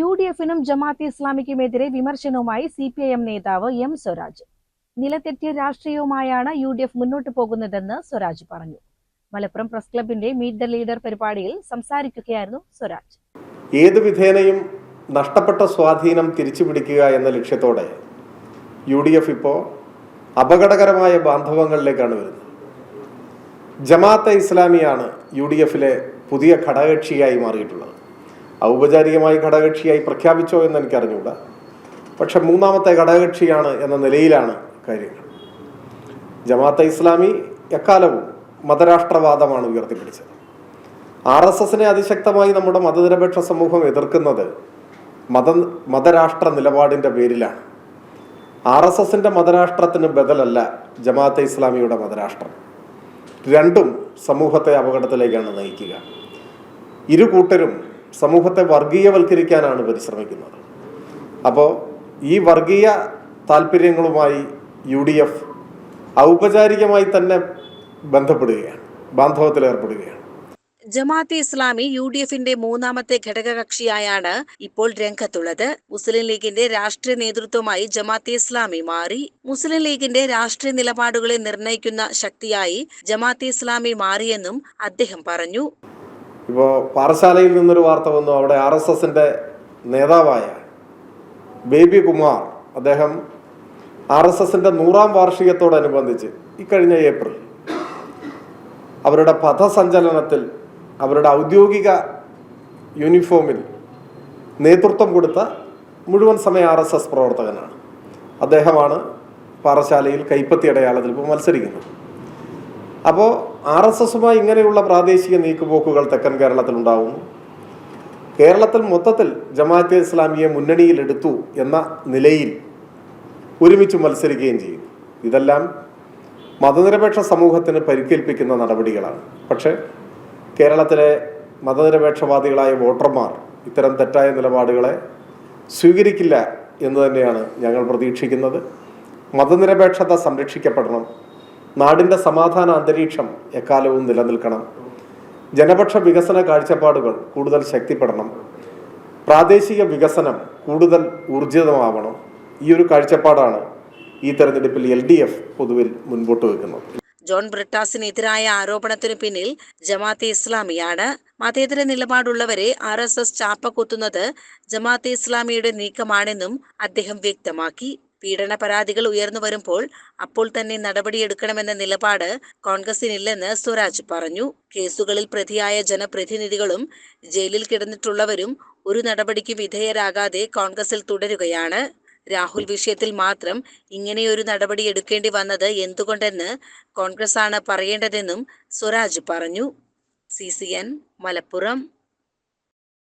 U D എഫിനും ജമാഅത്ത് ഇസ്ലാമിക്കുമെതിരെ വിമർശനവുമായി സി പി ഐ എം നേതാവ് എം സ്വരാജ്. നിലതെറ്റിയ രാഷ്ട്രീയവുമായാണ് യു ഡി എഫ് മുന്നോട്ട് പോകുന്നതെന്ന് സ്വരാജ് പറഞ്ഞു. മലപ്പുറം പ്രസ് ക്ലബിന്റെ മീറ്റ് ദ ലീഡർ പരിപാടിയിൽ സംസാരിക്കുകയായിരുന്നു സ്വരാജ്. ഏത് വിധേനയും നഷ്ടപ്പെട്ട സ്വാധീനം തിരിച്ചുപിടിക്കുക എന്ന ലക്ഷ്യത്തോടെ യു ഡി എഫ് ഇപ്പോൾ അപകടകരമായ ബാന്ധവങ്ങളിലേക്കാണ് വരുന്നത്. ജമാഅത്തെ ഇസ്ലാമിയാണ് യു ഡി എഫിലെ പുതിയ ഘടകകക്ഷിയായി മാറിയിട്ടുള്ളത്. ഔപചാരികമായി ഘടകകക്ഷിയായി പ്രഖ്യാപിച്ചോ എന്ന് എനിക്കറിഞ്ഞുകൂടാ പക്ഷെ മൂന്നാമത്തെ ഘടകകക്ഷിയാണ് എന്ന നിലയിലാണ് കാര്യങ്ങൾ. ജമാഅത്തെ ഇസ്ലാമി എക്കാലവും മതരാഷ്ട്രവാദമാണ് ഉയർത്തിപ്പിടിച്ചത്. ആർ എസ് എസിനെ അതിശക്തമായി നമ്മുടെ മതനിരപേക്ഷ സമൂഹം എതിർക്കുന്നത് മത മതരാഷ്ട്ര നിലപാടിന്റെ പേരിലാണ്. ആർ എസ് എസിന്റെ മതരാഷ്ട്രത്തിന് ബദലല്ല ജമാഅത്തെ ഇസ്ലാമിയുടെ മതരാഷ്ട്രം. രണ്ടും സമൂഹത്തെ അപകടത്തിലേക്കാണ് നയിക്കുക. ഇരു കൂട്ടരും സമൂഹത്തെ വർഗീയവൽക്കരിക്കാനാണ് പരിശ്രമിക്കുന്നത്. അപ്പോൾ ഈ വർഗീയ താല്പര്യങ്ങളുമായി യു ഡി എഫ് ഔപചാരികമായി തന്നെ ബന്ധപ്പെടുകയാണ് ബാന്ധവത്തിൽ ഏർപ്പെടുകയാണ് ജമാഅത്തെ ഇസ്ലാമി യു ഡി എഫിന്റെ മൂന്നാമത്തെ ഘടകകക്ഷിയായാണ് ഇപ്പോൾ രംഗത്തുള്ളത്. മുസ്ലിം ലീഗിന്റെ രാഷ്ട്രീയ നേതൃത്വമായി ജമാഅത്തെ ഇസ്ലാമി മാറി മുസ്ലിം ലീഗിന്റെ രാഷ്ട്രീയ നിലപാടുകളെ നിർണയിക്കുന്ന ശക്തിയായി ജമാഅത്തെ ഇസ്ലാമി മാറിയെന്നും അദ്ദേഹം പറഞ്ഞു. ഇപ്പോൾ പാറശാലയിൽ നിന്നൊരു വാർത്ത വന്നു. അവിടെ ആർ എസ് എസിന്റെ നേതാവായ ബേബി കുമാർ അദ്ദേഹം ആർ എസ് എസിന്റെ നൂറാം വാർഷികത്തോടനുബന്ധിച്ച് ഇക്കഴിഞ്ഞ ഏപ്രിൽ അവരുടെ പഥസഞ്ചലനത്തിൽ അവരുടെ ഔദ്യോഗിക യൂണിഫോമിൽ നേതൃത്വം കൊടുത്ത മുഴുവൻ സമയ ആർ എസ് എസ് പ്രവർത്തകനാണ്. അദ്ദേഹമാണ് പാറശാലയിൽ കൈപ്പത്തി അടയാളത്തിൽ ഇപ്പോൾ മത്സരിക്കുന്നത്. അപ്പോൾ ആർ എസ് എസുമായി ഇങ്ങനെയുള്ള പ്രാദേശിക നീക്കുപോക്കുകൾ തെക്കൻ കേരളത്തിൽ ഉണ്ടാവും കേരളത്തിൽ മൊത്തത്തിൽ ജമാഅത്തെ ഇസ്ലാമിയെ മുന്നണിയിലെടുത്തു എന്ന നിലയിൽ ഒരുമിച്ച് മത്സരിക്കുകയും ചെയ്യുന്നു. ഇതെല്ലാം മതനിരപേക്ഷ സമൂഹത്തിന് പരിക്കേൽപ്പിക്കുന്ന നടപടികളാണ്. പക്ഷേ കേരളത്തിലെ മതനിരപേക്ഷവാദികളായ വോട്ടർമാർ ഇത്തരം തെറ്റായ നിലപാടുകളെ സ്വീകരിക്കില്ല എന്ന് തന്നെയാണ് ഞങ്ങൾ പ്രതീക്ഷിക്കുന്നത്. മതനിരപേക്ഷത സംരക്ഷിക്കപ്പെടണം. നാടിന്റെ സമാധാന അന്തരീക്ഷം എക്കാലവും നിലനിൽക്കണം. ജനപക്ഷ വികസന കാഴ്ചപ്പാടുകൾ കൂടുതൽ ശക്തിപ്പെടണം. പ്രാദേശിക വികസനം കൂടുതൽ ഊർജിതമാവണം. ഈ ഒരു കാഴ്ചപ്പാടാണ് ഈ തെരഞ്ഞെടുപ്പിൽ എൽ ഡി എഫ് പൊതുവിൽ മുൻപോട്ട് വെക്കുന്നത്. ജോൺ ബ്രിട്ടാസിനെതിരായ ആരോപണത്തിനു പിന്നിൽ ജമാഅത്തെ ഇസ്ലാമിയാണ്. മതേതര നിലപാടുള്ളവരെ ആർ എസ് എസ് ചാപ്പ കുത്തുന്നത് ജമാഅത്തെ ഇസ്ലാമിയുടെ നീക്കമാണെന്നും അദ്ദേഹം വ്യക്തമാക്കി. പീഡന പരാതികൾ ഉയർന്നു വരുമ്പോൾ അപ്പോൾ തന്നെ നടപടിയെടുക്കണമെന്ന നിലപാട് കോൺഗ്രസിനില്ലെന്ന് സ്വരാജ് പറഞ്ഞു. കേസുകളിൽ പ്രതിയായ ജനപ്രതിനിധികളും ജയിലിൽ കിടന്നിട്ടുള്ളവരും ഒരു നടപടിക്ക് വിധേയരാകാതെ കോൺഗ്രസിൽ തുടരുകയാണ്. രാഹുൽ വിഷയത്തിൽ മാത്രം ഇങ്ങനെയൊരു നടപടി എടുക്കേണ്ടി വന്നത് എന്തുകൊണ്ടെന്ന് കോൺഗ്രസ് ആണ് പറയേണ്ടതെന്നും സ്വരാജ് പറഞ്ഞു. C C N Malappuram.